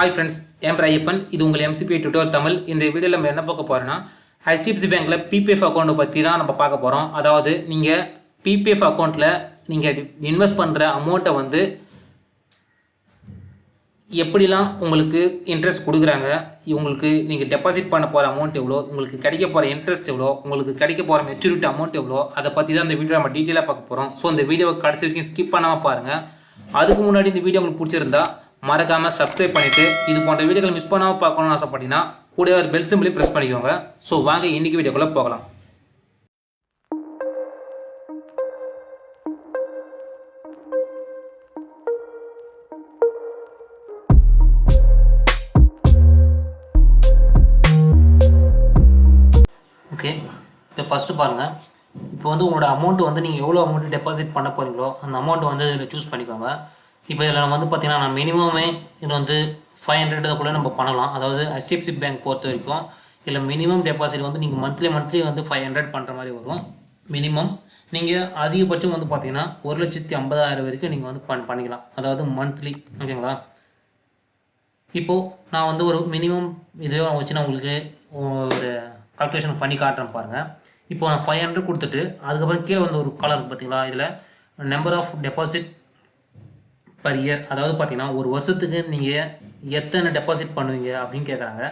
Hi friends என் ஐயப்பன் இது உங்கள் MCB டுட்டோர் Tamil இந்த வீடியோவில் நம்ம என்ன பார்க்க போகிறோன்னா ஹெச்டிஎஃப்சி பேங்க்கில் பிபிஎஃப் அக்கௌண்ட்டை பற்றி தான் நம்ம பார்க்க போகிறோம் அதாவது நீங்கள் பிபிஎஃப் அக்கௌண்ட்டில் நீங்கள் இன்வெஸ்ட் பண்ணுற அமௌண்ட்டை வந்து எப்படிலாம் உங்களுக்கு இன்ட்ரெஸ்ட் கொடுக்குறாங்க உங்களுக்கு நீங்கள் டெபாசிட் பண்ண போகிற அமௌண்ட் எவ்வளோ உங்களுக்கு கிடைக்க போகிற இன்ட்ரெஸ்ட் எவ்வளோ உங்களுக்கு கிடைக்க போகிற மெச்சூரிட்டி அமௌண்ட் எவ்வளோ அதை பற்றி தான் இந்த வீடியோ நம்ம டீட்டெயிலாக பார்க்க போகிறோம் ஸோ இந்த வீடியோவை கடைசி வரைக்கும் ஸ்கிப் பண்ணாமல் பாருங்கள் அதுக்கு முன்னாடி இந்த வீடியோ உங்களுக்கு பிடிச்சிருந்தா மறக்காமல் சப்ஸ்கிரைப் பண்ணிவிட்டு இது போன்ற வீடியோக்களை மிஸ் பண்ணாமல் பார்க்கணும்னு ஆசைப்பட்டீங்கன்னா கூட ஒரு பெல் சிம்பிளி ப்ரெஸ் பண்ணிக்கோங்க. ஸோ வாங்க இன்றைக்கி வீடியோக்குள்ளே போகலாம். ஓகே இப்போ ஃபஸ்ட்டு பாருங்கள் இப்போ வந்து உங்களோட அமௌண்ட் வந்து நீங்கள் எவ்வளோ அமௌண்ட் டெபாசிட் பண்ண போகிறீங்களோ அந்த அமௌண்ட் வந்து இதில் சூஸ் பண்ணிக்கோங்க. இப்போ இதில் நம்ம வந்து பார்த்திங்கன்னா நான் மினிமமே இது வந்து ஃபைவ் ஹண்ட்ரட் கூட நம்ம பண்ணலாம். அதாவது ஹெச்டிஎஃப்சி பேங்க் பொறுத்த வரைக்கும் இதில் மினிமம் டெபாசிட் வந்து நீங்கள் மந்த்லி மந்த்லி வந்து ஃபைவ் ஹண்ட்ரட் பண்ணுற மாதிரி வரும். மினிமம் நீங்கள் அதிகபட்சம் வந்து பார்த்தீங்கன்னா ஒரு லட்சத்தி ஐம்பதாயிரம் வரைக்கும் நீங்கள் வந்து பண் பண்ணிக்கலாம். அதாவது மந்த்லி ஓகேங்களா? இப்போது நான் வந்து ஒரு மினிமம் இதே வச்சு நான் உங்களுக்கு ஒரு கால்குலேஷன் பண்ணி காட்டுறேன் பாருங்கள் இப்போ நான் ஃபைவ் ஹண்ட்ரட் கொடுத்துட்டு அதுக்கப்புறம் கீழே வந்து ஒரு காலர் பார்த்தீங்களா? இதில் number of deposit per year அதாவது பார்த்தீங்கன்னா ஒரு வருஷத்துக்கு நீங்கள் எத்தனை டெபாசிட் பண்ணுவீங்க அப்படின்னு கேட்குறாங்க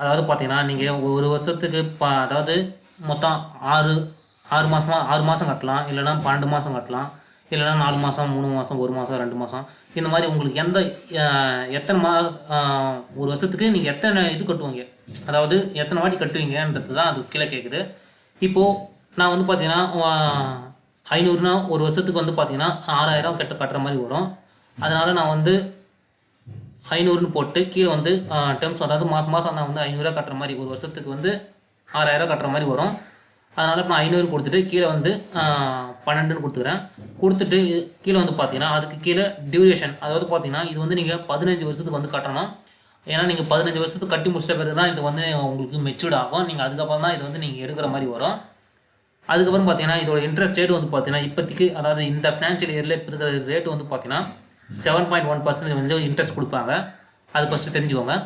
அதாவது பார்த்தீங்கன்னா நீங்கள் ஒரு வருஷத்துக்கு ப அதாவது மொத்தம் ஆறு ஆறு மாதமாக ஆறு மாதம் கட்டலாம். இல்லைன்னா பன்னெண்டு மாதம் கட்டலாம். இல்லைன்னா நாலு மாதம் மூணு மாதம் ஒரு மாதம் ரெண்டு மாதம் இந்த மாதிரி உங்களுக்கு எந்த எத்தனை மா ஒரு வருஷத்துக்கு நீங்கள் எத்தனை இது கட்டுவீங்க? அதாவது எத்தனை வாட்டி கட்டுவீங்கன்றது தான் அது கீழே கேட்குது இப்போது நான் வந்து பார்த்தீங்கன்னா ஐநூறுனா ஒரு வருஷத்துக்கு வந்து பார்த்தீங்கன்னா ஆறாயிரம் கட்ட கட்டுற மாதிரி வரும். அதனால் நான் வந்து ஐநூறுன்னு போட்டு கீழே வந்து டேர்ம்ஸ் அதாவது மாதம் மாதம் நான் வந்து ஐநூறுரூவா கட்டுற மாதிரி ஒரு வருஷத்துக்கு வந்து ஆறாயிரரூவா கட்டுற மாதிரி வரும். அதனால் இப்போ நான் ஐநூறு கொடுத்துட்டு கீழே வந்து பன்னெண்டுன்னு கொடுத்துக்கிறேன். கொடுத்துட்டு கீழே வந்து பார்த்தீங்கன்னா அதுக்கு கீழே டியூரேஷன் அதாவது பார்த்தீங்கன்னா இது வந்து நீங்கள் பதினஞ்சு வருஷத்துக்கு வந்து கட்டணும். ஏன்னா நீங்கள் பதினஞ்சு வருஷத்துக்கு கட்டி முடிச்ச பிறகு தான் இது வந்து உங்களுக்கு மெச்சூர்ட் ஆகும். நீங்கள் அதுக்கப்புறம் தான் இது வந்து நீங்கள் எடுக்கிற மாதிரி வரும். அதுக்கப்புறம் பார்த்தீங்கன்னா இதோட இன்ட்ரெஸ்ட் ரேட் வந்து பார்த்தீங்கன்னா இப்போதைக்கு அதாவது இந்த ஃபினான்ஷியல் இயரில் இப்போ இருக்கிற ரேட் வந்து பார்த்தீங்கன்னா செவன் பாயிண்ட் ஒன் பர்சன்டேஜ் வந்து இன்ட்ரெஸ்ட் கொடுப்பாங்க. அது ஃபஸ்ட்டு தெரிஞ்சுக்கோங்க.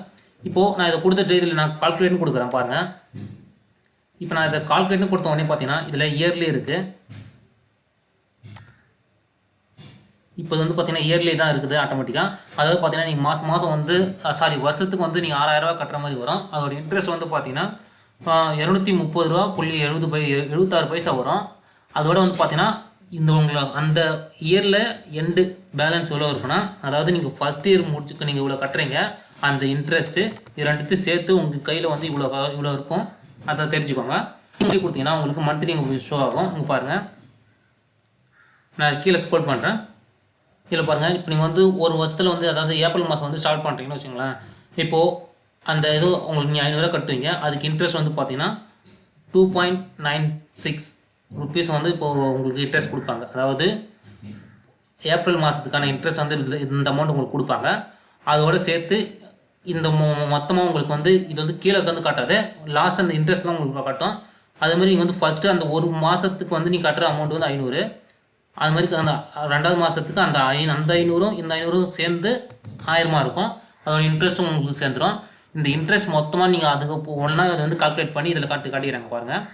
இப்போது நான் இதை கொடுத்துட்டு இதில் நான் கால்குலேட்னு கொடுக்குறேன் பாருங்கள் இப்போ நான் இதை கால்குலேட்னு கொடுத்த உடனே பார்த்தீங்கன்னா இதில் இயர்லி இருக்குது இப்போ வந்து பார்த்தீங்கன்னா இயர்லி தான் இருக்குது ஆட்டோமேட்டிக்காக அதாவது பார்த்தீங்கன்னா நீங்கள் மாதம் மாதம் வந்து சாரி வருஷத்துக்கு வந்து நீங்கள் ஆறாயிரரூவா கட்டுற மாதிரி வரும். அதோட இன்ட்ரெஸ்ட் வந்து பார்த்தீங்கன்னா இரநூத்தி முப்பது ரூபா புள்ளி எழுபது பை எழுபத்தாறு பைசா வரும். அதோட வந்து பார்த்தீங்கன்னா இந்த உங்களை அந்த இயரில் எண்டு பேலன்ஸ் எவ்வளோ இருக்குன்னா அதாவது நீங்கள் ஃபஸ்ட் இயர் முடிச்சுக்கு நீங்கள் இவ்வளோ கட்டுறீங்க அந்த இன்ட்ரெஸ்ட்டு இது ரெண்டுத்தையும் சேர்த்து உங்கள் கையில் வந்து இவ்வளோ இவ்வளோ இருக்கும். அதை தெரிஞ்சுக்கோங்க. நீங்கள் கொடுத்தீங்கன்னா உங்களுக்கு மந்த்லி உங்களுக்கு ஷோ ஆகும். இங்கே பாருங்கள் நான் கீழே ஸ்கோல் பண்ணுறேன் இதில் பாருங்கள் இப்போ நீங்கள் வந்து ஒரு வருஷத்தில் வந்து அதாவது ஏப்ரல் மாதம் வந்து ஸ்டார்ட் பண்ணுறீங்கன்னு வச்சுங்களேன் இப்போது அந்த இது உங்களுக்கு நீங்கள் ஐநூறுரூவா கட்டுவீங்க. அதுக்கு இன்ட்ரெஸ்ட் வந்து பார்த்தீங்கன்னா two point nine six rupees வந்து இப்போது உங்களுக்கு இன்ட்ரெஸ்ட் கொடுப்பாங்க. அதாவது ஏப்ரல் மாதத்துக்கான இன்ட்ரெஸ்ட் வந்து இந்த அமௌண்ட் உங்களுக்கு கொடுப்பாங்க. அதோட சேர்த்து இந்த மொத்தமாக உங்களுக்கு வந்து இது வந்து கீழே வந்து காட்டாது. லாஸ்ட் அந்த இன்ட்ரெஸ்ட் தான் உங்களுக்கு காட்டும். அதுமாதிரி நீங்கள் வந்து ஃபஸ்ட்டு அந்த ஒரு மாதத்துக்கு வந்து நீங்கள் கட்டுற அமௌண்ட் வந்து ஐநூறு. அது மாதிரி அந்த ரெண்டாவது மாதத்துக்கு அந்த ஐ அந்த ஐநூறும் இந்த ஐநூறும் சேர்ந்து ஆயிரமா இருக்கும். அதோட இன்ட்ரெஸ்ட்டும் உங்களுக்கு சேர்ந்துடும் இந்த இன்ட்ரெஸ்ட் மொத்தமாக நீங்கள் அதுக்கு ஒன்றா அதை வந்து கால்குலேட் பண்ணி இதில் காட்டு காட்டிக்கிறாங்க பாருங்கள்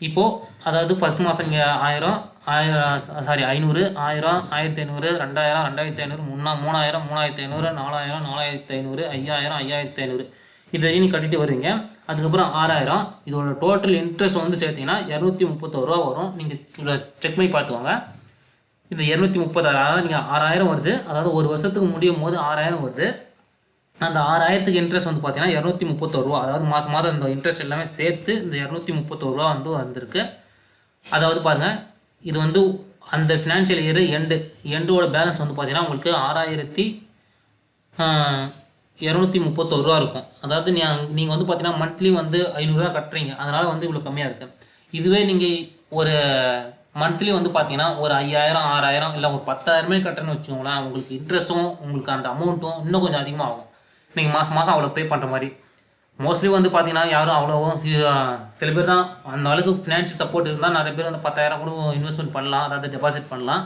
இப்போது அதாவது ஃபஸ்ட் மாதம் இங்கே ஆயிரம். ஆயிரம் சாரி ஐநூறு ஆயிரம் ஆயிரத்தி ஐநூறு ரெண்டாயிரம் ரெண்டாயிரத்தி ஐநூறு மூணா மூணாயிரம் மூணாயிரத்தி ஐநூறு நாலாயிரம் நாலாயிரத்தி ஐநூறு ஐயாயிரம் ஐயாயிரத்தி ஐநூறு இது வரையும் நீ கட்டிட்டு வருவீங்க. அதுக்கப்புறம் ஆறாயிரம். இதோட டோட்டல் இன்ட்ரெஸ்ட் வந்து சேர்த்தீங்கன்னா இரநூத்தி முப்பத்தோரு ரூபா வரும். நீங்கள் செக் பண்ணி பார்த்துக்கோங்க. இந்த இரநூத்தி முப்பத்தாறு அதாவது நீங்கள் ஆறாயிரம் வருது. அதாவது ஒரு வருஷத்துக்கு முடியும் போது ஆறாயிரம் வருது. அந்த ஆறாயிரத்துக்கு இன்ட்ரெஸ்ட் வந்து பார்த்தீங்கன்னா இரநூத்தி முப்பத்தோரு ரூபா. அதாவது மாதம் மாதம் இந்த இன்ட்ரெஸ்ட் எல்லாமே சேர்த்து இந்த இரநூத்தி முப்பத்தோரு ரூபா வந்து வந்திருக்கு. அதாவது பாருங்கள் இது வந்து அந்த ஃபினான்ஷியல் இயர் எண்டு எண்டோட பேலன்ஸ் வந்து பார்த்தீங்கன்னா உங்களுக்கு ஆறாயிரத்தி இரநூத்தி முப்பத்தொருவா ரூபா இருக்கும். அதாவது நீ நீங்கள் வந்து பார்த்தீங்கன்னா மந்த்லி வந்து ஐநூறுரூவா கட்டுறீங்க. அதனால் வந்து இவ்வளோ கம்மியாக இருக்குது இதுவே நீங்கள் ஒரு மந்த்லி வந்து பார்த்தீங்கன்னா ஒரு ஐயாயிரம் ஆறாயிரம் இல்லை ஒரு பத்தாயிரமே கட்டுறேன்னு வச்சுக்கோங்களேன் உங்களுக்கு இன்ட்ரெஸ்ட்டும் உங்களுக்கு அந்த அமௌண்ட்டும் இன்னும் கொஞ்சம் அதிகமாக ஆகும் நீங்கள் மாதம் மாதம் அவ்வளோ பே பண்ணுற மாதிரி. மோஸ்ட்லி வந்து பார்த்தீங்கன்னா யாரும் அவ்வளோவும் சில பேர் தான் அந்த அளவுக்கு ஃபினான்ஷியல் சப்போர்ட் இருந்தால் நிறைய பேர் வந்து பத்தாயிரம் கூட இன்வெஸ்ட்மெண்ட் பண்ணலாம் அதாவது டெபாசிட் பண்ணலாம்.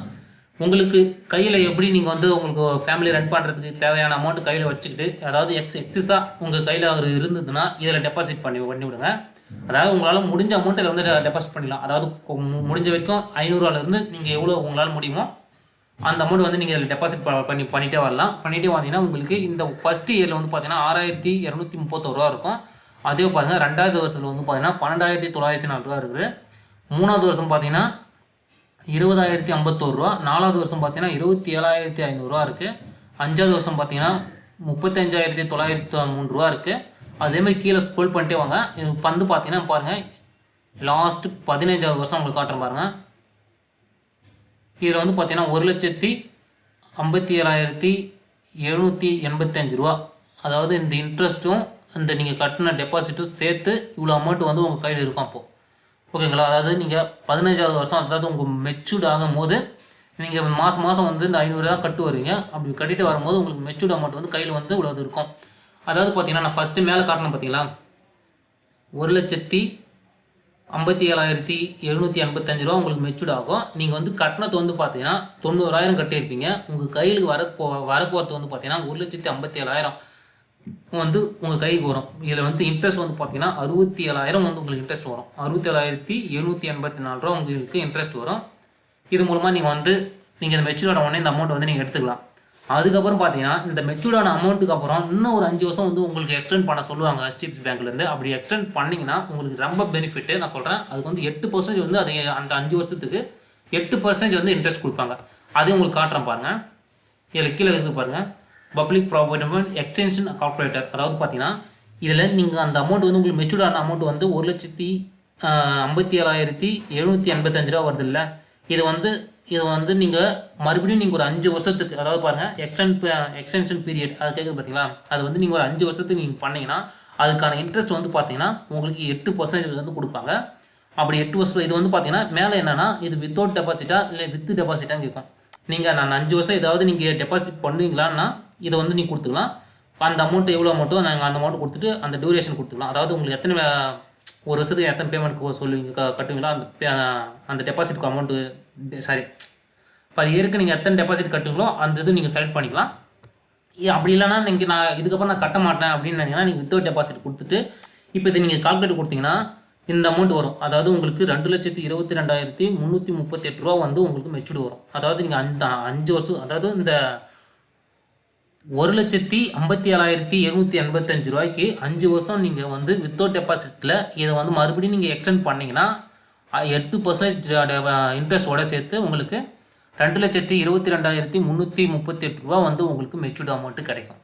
உங்களுக்கு கையில் எப்படி நீங்கள் வந்து உங்களுக்கு ஃபேமிலி ரன் பண்ணுறதுக்கு தேவையான அமௌண்ட் கையில் வச்சுக்கிட்டு அதாவது எக்ஸ் எக்ஸஸாக உங்கள் கையில் அவர் இருந்ததுன்னா இதில் டெபாசிட் பண்ணி பண்ணி விடுங்க. அதாவது உங்களால் முடிஞ்ச அமௌண்ட் இதில் வந்து டெபாசிட் பண்ணிடலாம். அதாவது முடிஞ்ச வரைக்கும் ஐநூறுவாலேருந்து நீங்கள் எவ்வளோ உங்களால் முடியுமோ அந்த அமௌண்ட் வந்து நீங்கள் டெபாசிட் பண்ணி பண்ணிகிட்டே வரலாம். பண்ணிகிட்டே வந்தீங்கன்னா உங்களுக்கு இந்த ஃபஸ்ட் இயரில் வந்து பார்த்தீங்கன்னா ஆறாயிரத்தி இரநூத்தி முப்பத்தோரு ரூபா இருக்கும். அதே பாருங்கள் ரெண்டாவது வருஷத்தில் வந்து பார்த்தீங்கன்னா பன்னெண்டாயிரத்தி தொள்ளாயிரத்தி நாலு ரூபா இருக்குது. மூணாவது வருஷம் பார்த்தீங்கன்னா இருபதாயிரத்தி ஐம்பத்தோரு ரூபா. நாலாவது வருஷம் பார்த்தீங்கன்னா இருபத்தி ஏழாயிரத்தி ஐநூறுரூவா இருக்குது அஞ்சாவது வருஷம் பார்த்தீங்கன்னா முப்பத்தஞ்சாயிரத்தி தொள்ளாயிரத்தி மூணு ரூபா இருக்குது அதேமாதிரி கீழே ஸ்க்ரோல் பண்ணிட்டே வாங்க. இது வந்து பார்த்தீங்கன்னா பாருங்கள் லாஸ்ட்டு பதினஞ்சாவது வருஷம் உங்களுக்கு காட்டுறேன் பாருங்கள் இதில் வந்து பார்த்திங்கன்னா ஒரு லட்சத்தி ஐம்பத்தி ஏழாயிரத்தி எழுநூற்றி எண்பத்தஞ்சு ரூபா. அதாவது இந்த இன்ட்ரெஸ்ட்டும் இந்த நீங்கள் கட்டின டெபாசிட்டும் சேர்த்து இவ்வளோ அமௌண்ட் வந்து உங்கள் கையில் இருக்கும் அப்போது ஓகேங்களா? அதாவது நீங்கள் பதினஞ்சாவது வருஷம் அதாவது உங்கள் மெச்சூர்ட் ஆகும் போது நீங்கள் மாதம் மாதம் வந்து இந்த ஐநூறு தான் கட்டு வருவீங்க அப்படி கட்டிட்டு வரும்போது உங்களுக்கு மெச்சூர்ட் அமௌண்ட் வந்து கையில் வந்து இவ்வளோ இருக்கும். அதாவது பார்த்தீங்கன்னா நான் ஃபஸ்ட்டு மேலே காட்டினேன் பார்த்தீங்களா ஒரு லட்சத்தி ஐம்பத்தி ஏழாயிரத்தி எழுநூற்றி எண்பத்தஞ்சு ரூபா உங்களுக்கு மெச்சூர்ட் ஆகும். நீங்கள் வந்து கட்டணத்தை வந்து பார்த்தீங்கன்னா தொண்ணூறாயிரம் கட்டியிருப்பீங்க. உங்கள் கையில் வர போ வரப்போகிறது வந்து பார்த்தீங்கன்னா ஒரு லட்சத்தி ஐம்பத்தி ஏழாயிரம் வந்து உங்கள் கைக்கு வரும். இதில் வந்து இன்ட்ரெஸ்ட் வந்து பார்த்தீங்கன்னா அறுபத்தி ஏழாயிரம் வந்து உங்களுக்கு இன்ட்ரெஸ்ட் வரும். அறுபத்தி ஏழாயிரத்தி எழுநூற்றி எண்பத்தி நாலு ரூபா உங்களுக்கு இன்ட்ரெஸ்ட் வரும். இது மூலமாக நீங்கள் வந்து நீங்கள் இந்த மெச்சூர்டான உடனே இந்த அமௌண்ட் வந்து நீங்கள் எடுத்துக்கலாம். அதுக்கப்புறம் பார்த்தீங்கன்னா இந்த மெச்சூர்டான அமௌண்ட்டுக்கு அப்புறம் இன்னும் ஒரு அஞ்சு வருஷம் வந்து உங்களுக்கு எக்ஸ்டெண்ட் பண்ண சொல்லுவாங்க ஹெச்டிஎஃப்சி பேங்க்லேருந்து அப்படி எக்ஸ்டெண்ட் பண்ணிங்கன்னா உங்களுக்கு ரொம்ப பெனிஃபிட்டு நான் சொல்கிறேன் அதுக்கு வந்து எட்டு பர்சன்டேஜ் வந்து அது அந்த அஞ்சு வருஷத்துக்கு எட்டு பர்சன்டேஜ் வந்து இன்ட்ரெஸ்ட் கொடுப்பாங்க. அதையும் உங்களுக்கு காட்டுறேன் பாருங்கள் இதில் கீழே இருந்து பாருங்கள் பப்ளிக் ப்ராப்பர்ட்டி எக்ஸ்டென்ஷன் கால்குலேட்டர் அதாவது பார்த்தீங்கன்னா இதில் நீங்கள் அந்த அமௌண்ட் வந்து உங்களுக்கு மெச்சூர்டான அமௌண்ட் வந்து ஒரு லட்சத்தி ஐம்பத்தி ஏழாயிரத்தி எழுநூற்றி எண்பத்தஞ்சு ரூபா வருது இல்லை. இது வந்து இதை வந்து நீங்கள் மறுபடியும் நீங்கள் ஒரு அஞ்சு வருஷத்துக்கு அதாவது பாருங்கள் எக்ஸ்டென் எக்ஸ்டென்ஷன் பீரியட் அது கேட்குது பார்த்தீங்களா அது வந்து நீங்கள் ஒரு அஞ்சு வருஷத்துக்கு நீங்கள் பண்ணிங்கன்னா அதுக்கான இன்ட்ரெஸ்ட் வந்து பார்த்தீங்கன்னா உங்களுக்கு எட்டு பர்சன்டேஜ் வந்து கொடுப்பாங்க. அப்படி எட்டு வருஷத்தில் இது வந்து பார்த்தீங்கன்னா மேலே என்னென்னா இது வித்தவுட் டெபாசிட்டா இல்லை வித் டெபாசிட்டான்னு கேட்கும். நீங்கள் நான் அஞ்சு வருஷம் ஏதாவது நீங்கள் டெபாசிட் பண்ணுவீங்களான்னா இதை வந்து நீங்கள் கொடுத்துக்கலாம். அந்த அமௌண்ட் எவ்வளோ அமௌண்ட்டோ நாங்கள் அந்த அமௌண்ட் கொடுத்துட்டு அந்த டியூரேஷன் கொடுத்துக்கலாம். அதாவது உங்களுக்கு எத்தனை ஒரு வருஷத்துக்கு எத்தனை பேமெண்ட் சொல்லுவீங்க கட்டுவீங்களா கட்டுவீங்களோ அந்த அந்த டெபாசிட்க்கு அமௌண்ட்டு சாரி. பர் இயருக்கு நீங்கள் எத்தனை டெபாசிட் கட்டுங்களோ அந்த இது நீங்கள் செலக்ட் பண்ணிக்கலாம். அப்படி இல்லைன்னா நீங்கள் நான் இதுக்கப்புறம் நான் கட்ட மாட்டேன் அப்படின்னு நினைக்கிறேன் நீங்கள் வித்தவுட் டெபாசிட் கொடுத்துட்டு இப்போ இது நீங்கள் கால்குலேட் கொடுத்தீங்கன்னா இந்த அமௌண்ட் வரும். அதாவது உங்களுக்கு ரெண்டு லட்சத்தி இருபத்தி ரெண்டாயிரத்தி முந்நூற்றி முப்பத்தெட்டு ரூபா வந்து உங்களுக்கு மெச்சூர்டு வரும். அதாவது நீங்கள் அந்த அஞ்சு வருஷம் அதாவது இந்த ஒரு லட்சத்தி ஐம்பத்தி ஏழாயிரத்தி எழுநூற்றி எண்பத்தஞ்சு ரூபாய்க்கு அஞ்சு வருஷம் நீங்கள் வந்து வித்தவுட் டெபாசிட்டில் இதை வந்து மறுபடியும் நீங்கள் எக்ஸ்டெண்ட் பண்ணிங்கன்னா எட்டு பர்சன்டேஜ் இன்ட்ரெஸ்ட்டோட சேர்த்து உங்களுக்கு ரெண்டு லட்சத்தி இருபத்தி ரெண்டாயிரத்தி முந்நூற்றி முப்பத்தி எட்டு ரூபா வந்து உங்களுக்கு மெச்சூர்டு அமௌண்ட்டு கிடைக்கும்.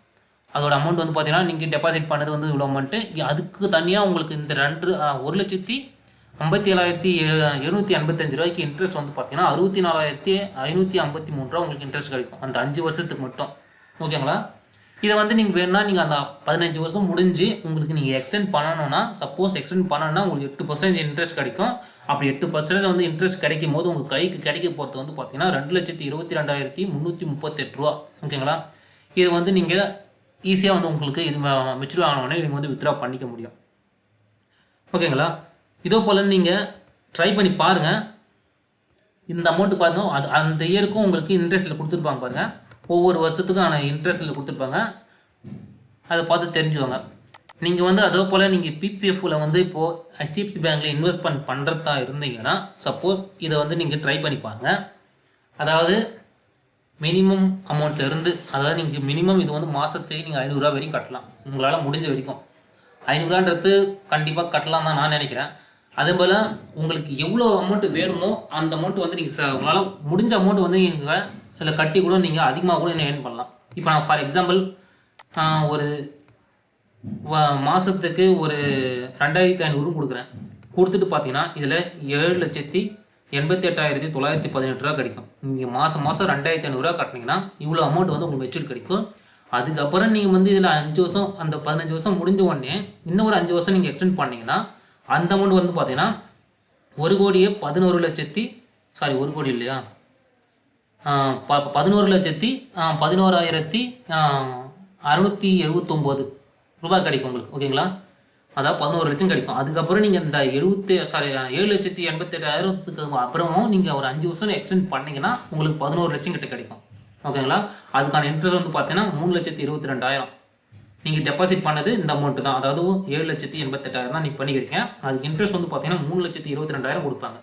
அதோட அமௌண்ட் வந்து பார்த்தீங்கன்னா நீங்கள் டெபாசிட் பண்ணது வந்து இவ்வளோ அமௌண்ட்டு அதுக்கு தனியாக உங்களுக்கு இந்த ரெண்டு ஒரு லட்சத்தி ஐம்பத்தி ஏழாயிரத்தி எழுநூற்றி ஐம்பத்தஞ்சு ரூபாய்க்கு இன்ட்ரெஸ்ட் வந்து பார்த்தீங்கன்னா அறுபத்தி நாலாயிரத்தி ஐநூற்றி ஐம்பத்தி மூணு ரூபா உங்களுக்கு இன்ட்ரெஸ்ட் கிடைக்கும். அந்த அஞ்சு வருஷத்துக்கு மட்டும். ஓகேங்களா? இதை வந்து நீங்கள் வேணும்னா நீங்கள் அந்த பதினஞ்சு வருஷம் முடிஞ்சு உங்களுக்கு நீங்கள் எக்ஸ்டெண்ட் பண்ணணும்னா சப்போஸ் எக்ஸ்டெண்ட் பண்ணணும்னா உங்களுக்கு எட்டு பர்சன்டேஜ் இன்ட்ரெஸ்ட் கிடைக்கும். அப்படி எட்டு பர்சன்டேஜ் வந்து இன்ட்ரெஸ்ட் கிடைக்கும் போது உங்கள் கைக்கு கிடைக்க போகிறது வந்து பார்த்தீங்கன்னா ரெண்டு லட்சத்தி இருபத்தி ரெண்டாயிரத்தி முந்நூற்றி முப்பத்தெட்டு ரூபா. ஓகேங்களா இது வந்து நீங்கள் ஈஸியாக வந்து உங்களுக்கு இது மெச்சூர் ஆனவுடனே நீங்கள் வந்து வித்ட்ரா பண்ணிக்க முடியும். ஓகேங்களா இதோ போல் நீங்கள் ட்ரை பண்ணி பாருங்கள் இந்த அமௌண்ட்டு பாருங்கள் அது அந்த இயருக்கும் உங்களுக்கு இன்ட்ரெஸ்ட்டில் கொடுத்துருப்பாங்க பாருங்கள் ஒவ்வொரு வருஷத்துக்கான இன்ட்ரெஸ்ட்டில் கொடுத்துருப்பாங்க. அதை பார்த்து தெரிஞ்சுக்கோங்க நீங்கள் வந்து அதே போல் நீங்கள் பிபிஎஃப்பில் வந்து இப்போது ஹெச்டிஎஃப்சி பேங்க்கில் இன்வெஸ்ட்மெண்ட் பண்ணுறதா இருந்தீங்கன்னா சப்போஸ் இதை வந்து நீங்கள் ட்ரை பண்ணி பாருங்கள் அதாவது மினிமம் அமௌண்ட்டில் இருந்து அதாவது நீங்கள் மினிமம் இது வந்து மாதத்துக்கு நீங்கள் ஐநூறுரூவா வரைக்கும் கட்டலாம். உங்களால் முடிஞ்ச வரைக்கும். ஐநூறுரூவான்றது கண்டிப்பாக கட்டலாம் தான் நான் நினைக்கிறேன். அதே போல் உங்களுக்கு எவ்வளோ அமௌண்ட் வேணுமோ அந்த அமௌண்ட் வந்து நீங்கள் உங்களால் முடிஞ்ச அமௌண்ட் வந்து நீங்கள் இதில் கட்டி கூட நீங்கள் அதிகமாக கூட ஏர்ன் பண்ணலாம். இப்போ நான் ஃபார் எக்ஸாம்பிள் ஒரு மாதத்துக்கு ஒரு ரெண்டாயிரத்தி ஐநூறு கொடுக்குறேன். கொடுத்துட்டு பார்த்தீங்கன்னா இதில் ஏழு லட்சத்தி எண்பத்தி எட்டாயிரத்தி தொள்ளாயிரத்தி பதினெட்டு ரூபா கிடைக்கும். நீங்கள் மாதம் மாதம் ரெண்டாயிரத்தி ஐநூறுரூவா கட்டினீங்கன்னா இவ்வளோ அமௌண்ட் வந்து உங்களுக்கு மெச்சூர் கிடைக்கும். அதுக்கப்புறம் நீங்கள் வந்து இதில் அஞ்சு வருஷம் அந்த பதினஞ்சு வருஷம் முடிஞ்ச உடனே இன்னும் ஒரு அஞ்சு வருஷம் நீங்கள் எக்ஸ்டெண்ட் பண்ணிங்கன்னா அந்த அமௌண்ட் வந்து பார்த்தீங்கன்னா ஒரு கோடியே பதினோரு லட்சத்தி சாரி ஒரு கோடி இல்லையா? ப பதினோரு லட்சத்தி பதினோராயிரத்தி அறுநூற்றி எழுபத்தொம்போது ரூபாய் கிடைக்கும் உங்களுக்கு ஓகேங்களா? அதாவது பதினோரு லட்சம் கிடைக்கும். அதுக்கப்புறம் நீங்கள் இந்த எழுபத்தி சாரி ஏழு லட்சத்தி எண்பத்தெட்டாயிரத்துக்கு அப்புறமும் நீங்கள் ஒரு அஞ்சு வருஷம் எக்ஸ்டெண்ட் பண்ணிங்கன்னா உங்களுக்கு பதினோரு லட்சம் கிட்ட கிடைக்கும் ஓகேங்களா? அதுக்கான இன்ட்ரெஸ்ட் வந்து பார்த்தீங்கன்னா மூணு லட்சத்தி இருபத்தி ரெண்டாயிரம் நீங்கள் டெபாசிட் பண்ணது இந்த அமௌண்ட்டு தான். அதாவது ஏழு லட்சத்தி எண்பத்தெட்டாயிரம் தான் நீங்கள் பண்ணிக்கிறீங்க அதுக்கு இன்ட்ரெஸ்ட் வந்து பார்த்தீங்கன்னா மூணு லட்சத்தி இருபத்தி ரெண்டாயிரம் கொடுப்பாங்க.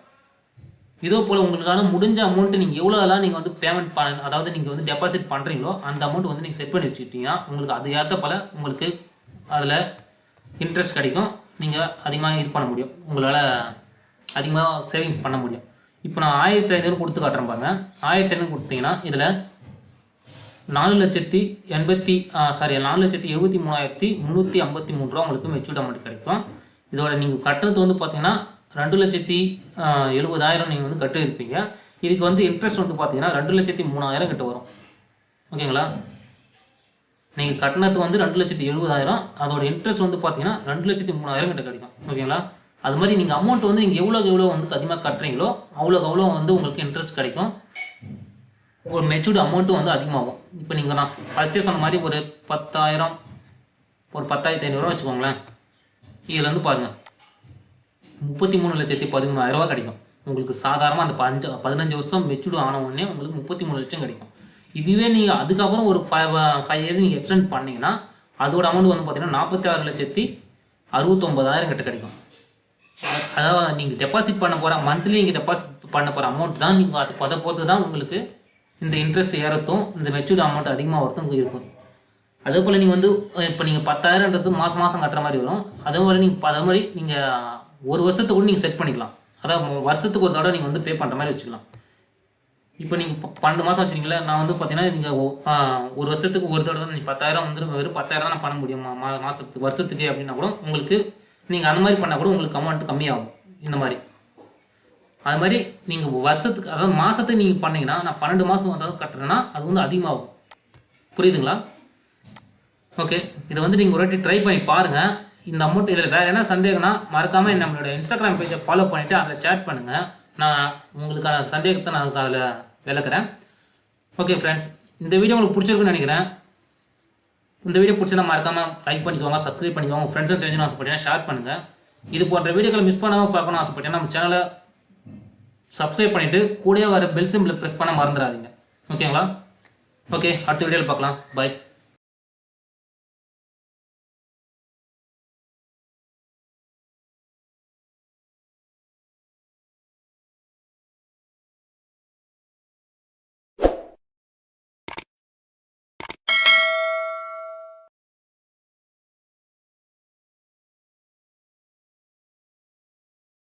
இதோ போல் உங்களுக்கான முடிஞ்ச அமௌண்ட்டு நீங்கள் எவ்வளோலாம் நீங்கள் வந்து பேமெண்ட் பண்ண அதாவது நீங்கள் வந்து டெபாசிட் பண்ணுறீங்களோ அந்த அமௌண்ட் வந்து நீங்கள் செட் பண்ணி வச்சுக்கிட்டீங்கன்னா உங்களுக்கு அது ஏற்ற போல் உங்களுக்கு அதில் இன்ட்ரெஸ்ட் கிடைக்கும். நீங்கள் அதிகமாக இது பண்ண முடியும். உங்களால் அதிகமாக சேவிங்ஸ் பண்ண முடியும். இப்போ நான் ஆயிரத்தி ஐநூறு கொடுத்து காட்டுறேன் பாருங்கள் ஆயிரத்தி ஐநூறு கொடுத்தீங்கன்னா இதில் நாலு லட்சத்தி எண்பத்தி சாரி நாலு லட்சத்தி எழுபத்தி மூணாயிரத்தி முந்நூற்றி ஐம்பத்தி மூணு ரூபா உங்களுக்கு மெச்சூர்ட் அமௌண்ட் கிடைக்கும். இதோட நீங்கள் கட்டுறது வந்து பார்த்தீங்கன்னா ரெண்டு லட்சத்தி எழுபதாயிரம் நீங்கள் வந்து கட்டியிருப்பீங்க. இதுக்கு வந்து இன்ட்ரெஸ்ட் வந்து பார்த்தீங்கன்னா ரெண்டு லட்சத்தி மூணாயிரம் கிட்ட வரும். ஓகேங்களா? நீங்கள் கட்டணத்து வந்து ரெண்டு லட்சத்தி எழுபதாயிரம். அதோட இன்ட்ரெஸ்ட் வந்து பார்த்தீங்கன்னா ரெண்டு லட்சத்தி மூணாயிரம் கிட்ட கிடைக்கும். ஓகேங்களா? அது மாதிரி நீங்கள் அமௌண்ட் வந்து நீங்கள் எவ்வளோக்கு எவ்வளோ வந்து அதிகமாக கட்டுறீங்களோ அவ்வளோக்கு அவ்வளோ வந்து உங்களுக்கு இன்ட்ரெஸ்ட் கிடைக்கும். ஒரு மெச்சூர்டு அமௌண்ட்டும் வந்து அதிகமாகும். இப்போ நீங்கள் நான் ஃபஸ்ட்டே சொன்ன மாதிரி ஒரு பத்தாயிரம் ஒரு பத்தாயிரத்தி ஐநூறுரூவா வச்சுக்கோங்களேன். இதில் வந்து பாருங்கள் முப்பத்தி மூணு லட்சத்தி பதிமூணாயிரரூவா கிடைக்கும். உங்களுக்கு சாதாரணமாக அந்த பஞ்ச பதினஞ்சு வருஷம் மெச்சூர்டு ஆன உடனே உங்களுக்கு முப்பத்தி மூணு லட்சம் கிடைக்கும். இதுவே நீங்கள் அதுக்கப்புறம் ஒரு ஃபைவ் ஃபைவ் இயர் நீங்கள் எக்ஸ்டெண்ட் பண்ணிங்கன்னா அதோட அமௌண்ட் வந்து பார்த்தீங்கன்னா நாற்பத்தி ஆறு லட்சத்தி அறுபத்தொம்பதாயிரம் கிட்ட கிடைக்கும். அதாவது நீங்கள் டெபாசிட் பண்ண போகிற மந்த்லி நீங்கள் டெபாசிட் பண்ண போகிற அமௌண்ட் தான் நீங்கள் அது பதை பொறுத்து தான் உங்களுக்கு இந்த இன்ட்ரெஸ்ட் ஏறத்தும் இந்த மெச்சூர்டு அமௌண்ட் அதிகமாக வரத்தும் இருக்கும். அதே போல் நீங்கள் வந்து இப்போ நீங்கள் பத்தாயிரன்றது மாதம் மாதம் கட்டுற மாதிரி வரும். அதே மாதிரி நீங்கள் அதே மாதிரி நீங்கள் ஒரு வருஷத்துக்கு கூட நீங்கள் செட் பண்ணிக்கலாம். அதாவது வருஷத்துக்கு ஒரு தடவை நீங்கள் வந்து பே பண்ணுற மாதிரி வச்சுக்கலாம். இப்போ நீங்கள் பன்னெண்டு மாதம் வச்சுருக்கீங்களா நான் வந்து பார்த்தீங்கன்னா நீங்கள் ஒரு வருஷத்துக்கு ஒரு தடவை நீங்கள் பத்தாயிரம் வந்து வெறும் பத்தாயிரம் தான் நான் பண்ண முடியும். மா மாதத்துக்கு வருஷத்துக்கு அப்படின்னா கூட உங்களுக்கு நீங்கள் அந்த மாதிரி பண்ணால் கூட உங்களுக்கு அமௌண்ட் கம்மியாகும். இந்த மாதிரி. அது மாதிரி நீங்கள் வருஷத்துக்கு அதாவது மாதத்துக்கு நீங்கள் பண்ணீங்கன்னா நான் பன்னெண்டு மாதம் அதாவது கட்டுறேன்னா அது வந்து அதிகமாகும். புரியுதுங்களா? ஓகே. இதை வந்து நீங்கள் ஒரு வாட்டி ட்ரை பண்ணி பாருங்கள் இந்த அமௌண்ட் இதில் வேறு என்ன சந்தேகம்னா மறக்காமல் நம்மளோட இன்ஸ்டாகிராம் பேஜை ஃபாலோ பண்ணிவிட்டு அதில் சேட் பண்ணுங்கள் நான் உங்களுக்கான சந்தேகத்தை நான் அதில் விளக்குறேன். ஓகே ஃப்ரெண்ட்ஸ் இந்த வீடியோ உங்களுக்கு பிடிச்சிருக்குன்னு நினைக்கிறேன். இந்த வீடியோ பிடிச்சதா மறக்காமல் லைக் பண்ணிக்கோங்க சப்ஸ்கிரைப் பண்ணிக்கோங்க. ஃப்ரெண்ட்ஸும் தெரிஞ்சுன்னு ஆசைப்பட்டீங்கன்னா ஷேர் பண்ணுங்கள் இது போன்ற வீடியோக்களை மிஸ் பண்ணாமல் பார்க்கணும் ஆசைப்பட்டீங்கன்னா நம்ம சேனலை சப்ஸ்கிரைப் பண்ணிவிட்டு கூடவே வர பெல் சிம்பிளை ப்ரெஸ் பண்ண மறந்துடாதீங்க. ஓகேங்களா ஓகே அடுத்த வீடியோவில் பார்க்கலாம். பை